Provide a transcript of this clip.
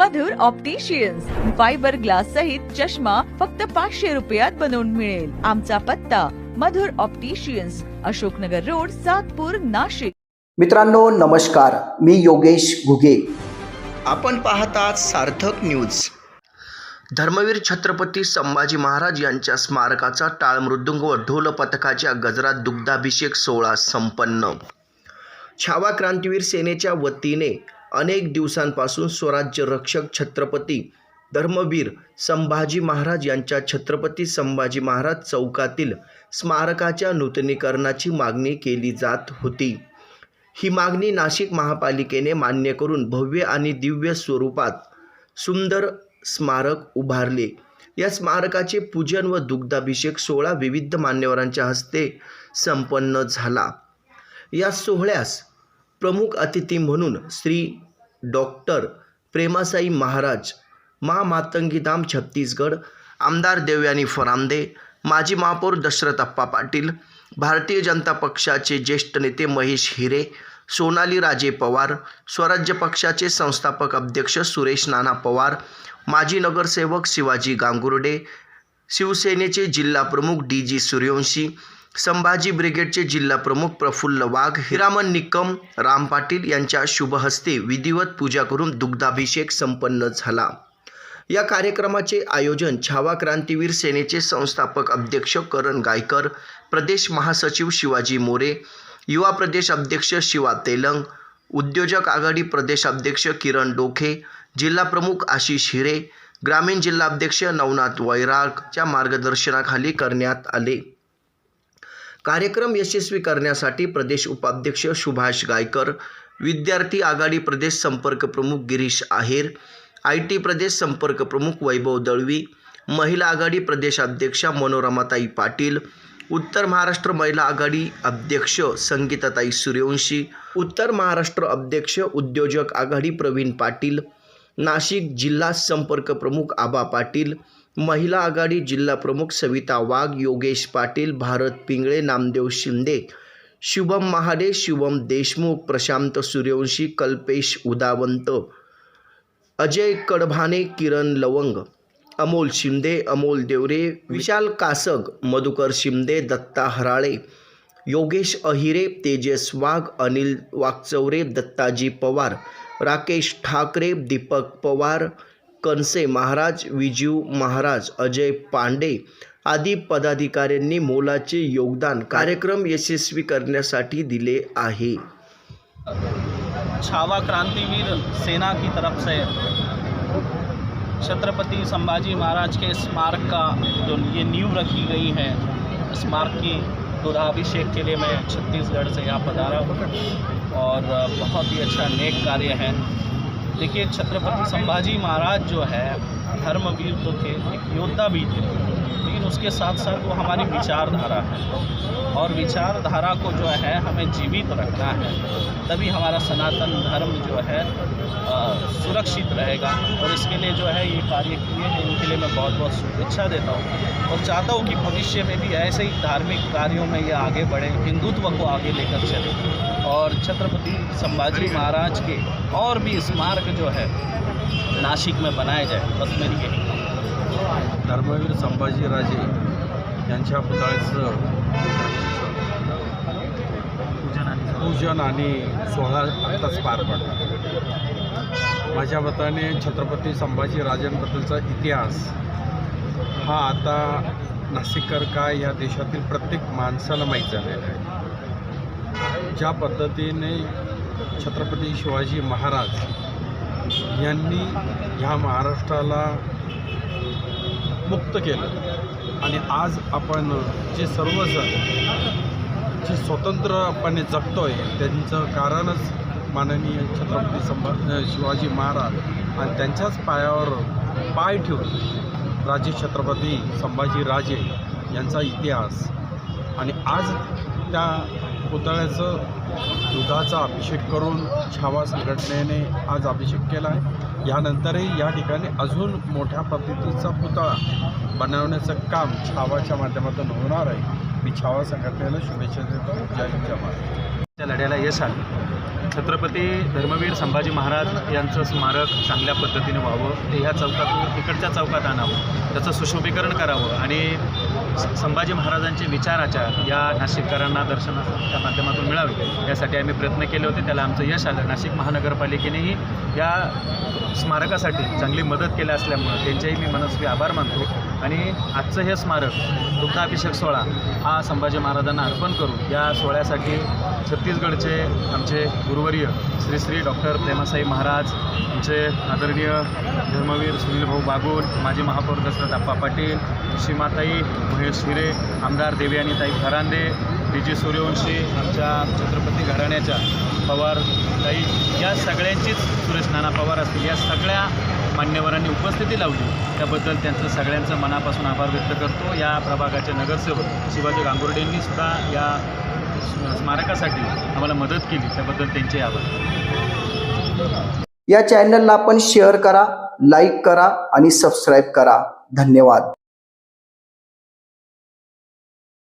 मधुर opticians fibre glass सहित चष्मा फक्त पाचशे रुपयात बनवून मिळेल. आमचा पत्ता मधुर ऑप्टिशियन्स अशोकनगर रोड सातपूर नाशिक. मित्रांनो नमस्कार. मी योगेश घुगे. आपण पाहतात सार्थक न्यूज धर्मवीर छत्रपती संभाजी महाराज यांच्या स्मारकाचा टाळ मृदुंग व ढोल पथकाच्या गजरात दुग्धाभिषेक सोहळा संपन्न. छावा क्रांतीवीर सेनेच्या वतीने अनेक दिवसांपासून स्वराज्य रक्षक छत्रपती धर्मवीर संभाजी महाराज यांच्या छत्रपती संभाजी महाराज चौकातील स्मारकाच्या नूतनीकरणाची मागणी केली जात होती. ही मागणी नाशिक महापालिकेने मान्य करून भव्य आणि दिव्य स्वरूपात सुंदर स्मारक उभारले. या स्मारकाचे पूजन व दुग्धाभिषेक सोहळा विविध मान्यवरांच्या हस्ते संपन्न झाला. या सोहळ्यास प्रमुख अतिथी म्हणून श्री डॉक्टर प्रेमासाई महाराज महामातंगीधाम छत्तीसगड आमदार देवयानी फरामदे माजी महापौर दशरथ अप्पा पाटील भारतीय जनता पक्षाचे ज्येष्ठ नेते महेश हिरे सोनाली राजे पवार स्वराज्य पक्षाचे संस्थापक अध्यक्ष सुरेश नाना पवार माजी नगरसेवक शिवाजी गांगुर्डे शिवसेनेचे जिल्हा प्रमुख डी जी सूर्यवंशी संभाजी ब्रिगेडचे जिल्हा प्रमुख प्रफुल्ल वाघ हिरामन निकम राम पाटील यांच्या शुभहस्ते विधिवत पूजा करून दुग्धाभिषेक संपन्न झाला. या कार्यक्रमाचे आयोजन छावा क्रांतीवीर सेनेचे संस्थापक अध्यक्ष करण गायकर प्रदेश महासचिव शिवाजी मोरे युवा प्रदेश अध्यक्ष शिवा तेलंग उद्योजक आघाडी प्रदेश अध्यक्ष किरण डोखे जिल्हा प्रमुख आशिष हिरे ग्रामीण जिल्हाध्यक्ष नवनाथ वैरागच्या मार्गदर्शनाखाली करण्यात आले. कार्यक्रम यशस्वी करण्यासाठी प्रदेश उपाध्यक्ष सुभाष गायकर विद्यार्थी आघाडी प्रदेश संपर्क प्रमुख गिरीश आहेर आय टी प्रदेश संपर्क प्रमुख वैभव दळवी महिला आघाडी प्रदेशाध्यक्षा मनोरमाताई पाटील उत्तर महाराष्ट्र महिला आघाडी अध्यक्ष संगीताताई सूर्यवंशी उत्तर महाराष्ट्र अध्यक्ष उद्योजक आघाडी प्रवीण पाटील नाशिक जिल्हा संपर्क प्रमुख आबा पाटील महिला आघाडी जिल्हा प्रमुख सविता वाघ योगेश पाटील भारत पिंगळे नामदेव शिंदे शुभम महाडे शुभम देशमुख प्रशांत सूर्यवंशी कल्पेश उदावंत अजय कडभाने किरण लवंग अमोल शिंदे अमोल देवरे विशाल कासग मधुकर शिंदे दत्ता हराळे योगेश अहिरे तेजस वाघ अनिल वाघचौरे दत्ताजी पवार राकेश ठाकरे दीपक पवार कनसे महाराज, विजू, महाराज, अजय पांडे आदी पदाधिकाऱ्यांनी मोलाचे योगदान कार्यक्रम यशस्वी करण्यासाठी दिले आहे. छावा क्रांतिवीर सेना की तरफ़ से छत्रपति संभाजी महाराज के स्मारक का जो ये नींव रखी गई है, स्मारक की दुराभिषेक के लिए मैं छत्तीसगढ़ से यहाँ पधारा हूँ और बहुत ही अच्छा नेक कार्य है। देखिए छत्रपति संभाजी महाराज जो है धर्मवीर तो थे एक योद्धा भी थे। लेकिन उसके साथ साथ वो हमारी विचारधारा है। और विचारधारा को जो है हमें जीवित रखना है। तभी हमारा सनातन धर्म जो है अ, सुरक्षित रहेगा। और इसके लिए जो है ये कार्य किए हैं। इनके लिए मैं बहुत बहुत शुभेच्छा देता हूँ। और चाहता हूँ कि भविष्य में भी ऐसे ही धार्मिक कार्यों में ये आगे बढ़े हिंदुत्व को आगे लेकर चले। और छत्रपति संभाजी महाराज के और भी स्मारक जो है नासिक में बनाए जाए बस मेरी यही धर्मवीर संभाजीराजे यांच्या पुतळ्याचं पूजन आणि सोहळा. आत्ताच पार पडला. माझ्या मताने छत्रपती संभाजीराजांबद्दलचा इतिहास हा आता नाशिककर काय या देशातील प्रत्येक माणसाला माहीत झालेला आहे. ज्या पद्धतीने छत्रपती शिवाजी महाराज यांनी ह्या महाराष्ट्राला मुक्त केलं. आणि आज आपण जे सर्वजण जे स्वतंत्रपणे जगतो आहे त्यांचं कारणच माननीय छत्रपती संभा शिवाजी महाराज आणि त्यांच्याच पायावर पाय ठेवून राजे छत्रपती संभाजी राजे यांचा इतिहास. आणि आज त्या पुतळ्याचं दुधाचा अभिषेक करून छावा संघटनेने आज अभिषेक केला आहे यानंतरही या ठिकाणी अजून मोठ्या पद्धतीचा पुतळा बनवण्याचं काम छावाच्या माध्यमातून होणार आहे. मी छावा संघटनेला शुभेच्छा देतो. जय लढ्याला यश आलं. छत्रपती धर्मवीर संभाजी महाराज यांचं स्मारक चांगल्या पद्धतीने व्हावं ते ह्या चौकात इकडच्या चौकात आणावं त्याचं सुशोभीकरण करावं आणि संभाजी महाराजांचे विचाराचार या नाशिककरांना दर्शनाच्या माध्यमातून मिळावे यासाठी आम्ही प्रयत्न केले होते. त्याला आमचं यश आलं. नाशिक महानगरपालिकेनेही या स्मारकासाठी चांगली मदत केली असल्यामुळं त्यांचेही मी मनस्वी आभार मानतो. आणि आजचं हे स्मारक दुग्धाभिषेक सोहळा हा संभाजी महाराजांना अर्पण करून या सोहळ्यासाठी छत्तीसगडचे आमचे गुरुवर्य श्री श्री डॉक्टर प्रेमासाई महाराज आमचे आदरणीय धर्मवीर सुनीलभाऊ बागुल माजी महापौर दशरथ आप्पा पाटील सीमाताई महेश हिरे आमदार देवयानीताई फरांदे डी जी सूर्यवंशी आमच्या छत्रपती घराण्याच्या पवार ताई या सगळ्यांचीच सुरेश नाना पवार असतील. या सगळ्या मान्यवरांनी उपस्थिती लावली. त्याबद्दल त्यांचं सगळ्यांचं मनापासून आभार व्यक्त करतो. या प्रभागाचे नगरसेवक शिवाजी गांगुर्डेंनी सुद्धा या स्मारकासाठी आम्हाला मदत केली. त्याबद्दल त्यांचे आभार. या चॅनलला आपण शेअर करा लाईक करा आणि सबस्क्राईब करा. धन्यवाद.